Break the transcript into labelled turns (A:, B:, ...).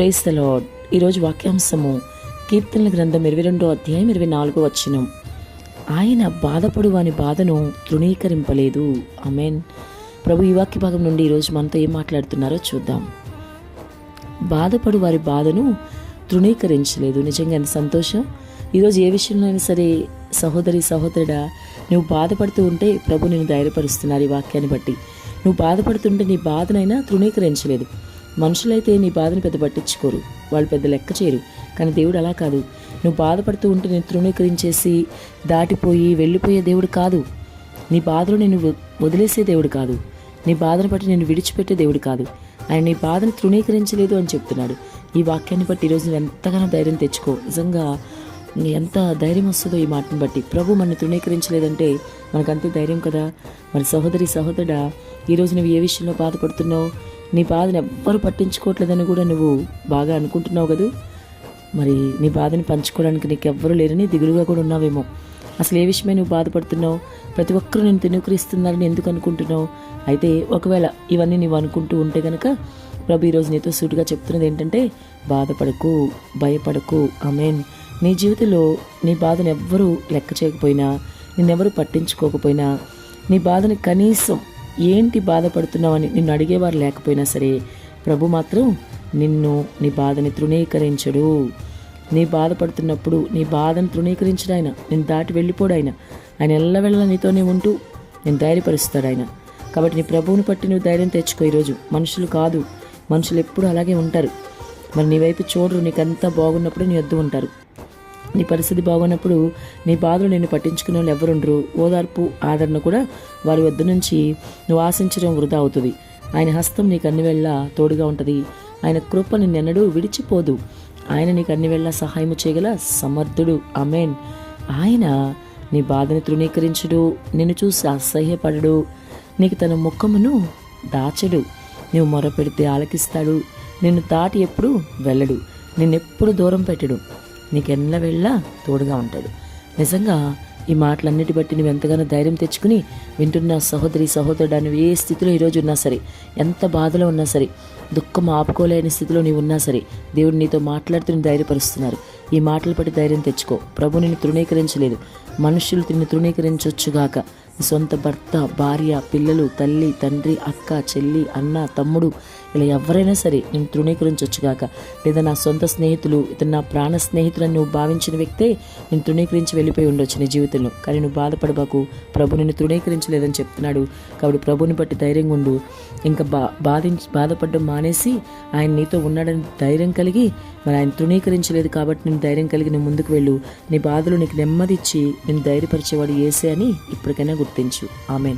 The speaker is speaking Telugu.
A: ప్రేస్ ద లాడ్ ఈరోజు వాక్యాంశము కీర్తనల గ్రంథం ఇరవై రెండో అధ్యాయం ఇరవై నాలుగో వచ్చినం ఆయన బాధపడు వాని బాధను తృణీకరింపలేదు. మీన్ ప్రభు ఈ వాక్య భాగం నుండి ఈరోజు మనతో ఏం మాట్లాడుతున్నారో చూద్దాం. బాధపడు వారి బాధను తృణీకరించలేదు. నిజంగా ఎంత సంతోషం. ఈరోజు ఏ విషయంలో అయినా సరే సహోదరి సహోదరుడా నువ్వు బాధపడుతూ ఉంటే ప్రభు నేను ధైర్యపరుస్తున్నారు ఈ వాక్యాన్ని బట్టి. నువ్వు బాధపడుతుంటే నీ బాధనైనా తృణీకరించలేదు. మనుషులైతే నీ బాధను పెద్ద పట్టించుకోరు. వాళ్ళు పెద్ద లెక్క చేయరు. కానీ దేవుడు అలా కాదు. నువ్వు బాధపడుతూ ఉంటే నేను తృణీకరించేసి దాటిపోయి వెళ్ళిపోయే దేవుడు కాదు. నీ బాధలో నేను వదిలేసే దేవుడు కాదు. నీ బాధను బట్టి నేను విడిచిపెట్టే దేవుడు కాదు. ఆయన నీ బాధను తృణీకరించలేదు అని చెప్తున్నాడు. ఈ వాక్యాన్ని బట్టి ఈరోజు నువ్వు ఎంతగానో ధైర్యం తెచ్చుకో. నిజంగా ఎంత ధైర్యం వస్తుందో ఈ మాటను బట్టి. ప్రభు మనని తృణీకరించలేదంటే మనకంతే ధైర్యం కదా? మన సహోదరి సహోదరుడా ఈరోజు నువ్వు ఏ విషయంలో బాధపడుతున్నావు? నీ బాధను ఎవ్వరు పట్టించుకోవట్లేదని కూడా నువ్వు బాగా అనుకుంటున్నావు కదా? మరి నీ బాధని పంచుకోవడానికి నీకు ఎవ్వరూ లేరని దిగులుగా కూడా ఉన్నావేమో. అసలు ఏ విషయమే నువ్వు బాధపడుతున్నావు? ప్రతి ఒక్కరూ నేను తినుకరిస్తున్నారని ఎందుకు అనుకుంటున్నావు? అయితే ఒకవేళ ఇవన్నీ నువ్వు అనుకుంటూ ఉంటే గనక ప్రభు ఈరోజు నీతో సూటిగా చెప్తున్నది ఏంటంటే బాధపడకు భయపడకు మీన్ నీ జీవితంలో నీ బాధను ఎవ్వరూ లెక్క చేయకపోయినా నిన్నెవరూ పట్టించుకోకపోయినా నీ బాధని కనీసం ఏంటి బాధపడుతున్నావని నిన్ను అడిగేవారు లేకపోయినా సరే ప్రభు మాత్రం నిన్ను నీ బాధని తృణీకరించడు. నీ బాధపడుతున్నప్పుడు నీ బాధను తృణీకరించడు ఆయన. నేను దాటి వెళ్ళిపోడు ఆయన. ఆయన ఎల్లవెళ్ళ నీతోనే ఉంటూ నేను ధైర్యపరుస్తాడు ఆయన. కాబట్టి నీ ప్రభువుని పట్టి నువ్వు ధైర్యం తెచ్చుకో ఈరోజు. మనుషులు కాదు. మనుషులు ఎప్పుడు అలాగే ఉంటారు. మరి నీ వైపు చూడరు. నీకంతా బాగున్నప్పుడు నీ వద్దు ఉంటారు. నీ పరిస్థితి బాగున్నప్పుడు నీ బాధలు నిన్ను పట్టించుకునే వాళ్ళు ఎవరుండరు? ఓదార్పు ఆదరణ కూడా వారి వద్ద నుంచి నువ్వు ఆశించడం వృధా అవుతుంది. ఆయన హస్తం నీకు అన్ని వెళ్ళా తోడుగా ఉంటుంది. ఆయన కృప నిన్నెన్నడూ విడిచిపోదు. ఆయన నీకు అన్ని వేళ సహాయం చేయగల సమర్థుడు. అమేన్ ఆయన నీ బాధని తృణీకరించుడు. నిన్ను చూసి అసహ్యపడడు. నీకు తన ముఖమును దాచడు. నువ్వు మొరపెడితే ఆలకిస్తాడు. నిన్ను దాటి ఎప్పుడు వెళ్ళడు. నిన్నెప్పుడు దూరం పెట్టడు. నీకెల్ల వెళ్ళ తోడుగా ఉంటాడు. నిజంగా ఈ మాటలన్నిటి బట్టి నువ్వు ఎంతగానో ధైర్యం తెచ్చుకుని వింటున్న సహోదరి సహోదరుడు అని ఏ స్థితిలో ఈరోజు ఉన్నా సరే ఎంత బాధలో ఉన్నా సరే దుఃఖం ఆపుకోలేని స్థితిలో నీవు ఉన్నా సరే దేవుడు నీతో మాట్లాడుతూ ధైర్యపరుస్తున్నారు. ఈ మాటలు బట్టి ధైర్యం తెచ్చుకో. ప్రభు నిన్ను తృణీకరించలేదు. మనుషులు తిని తృణీకరించొచ్చుగాక సొంత భర్త భార్య పిల్లలు తల్లి తండ్రి అక్క చెల్లి అన్న తమ్ముడు ఇలా ఎవరైనా సరే నేను తృణీకరించొచ్చుగాక లేదా నా సొంత స్నేహితులు ఇతను నా ప్రాణ స్నేహితులను నువ్వు భావించిన వ్యక్తే నేను తృణీకరించి వెళ్ళిపోయి ఉండొచ్చు నీ జీవితంలో. కానీ నువ్వు బాధపడబాకు. ప్రభు నిన్ను తృణీకరించలేదని చెప్తున్నాడు. కాబట్టి ప్రభుని బట్టి ధైర్యంగా ఉండు. ఇంకా బా బాధించి బాధపడడం మానేసి ఆయన నీతో ఉన్నాడని ధైర్యం కలిగి మరి ఆయన తృణీకరించలేదు కాబట్టి నేను ధైర్యం కలిగి నేను ముందుకు వెళ్ళు. నీ బాధలు నీకు నెమ్మదిచ్చి నేను ధైర్యపరిచేవాడు ఏసే అని ఇప్పటికైనా గుర్తు గుర్తించు ఆమెన్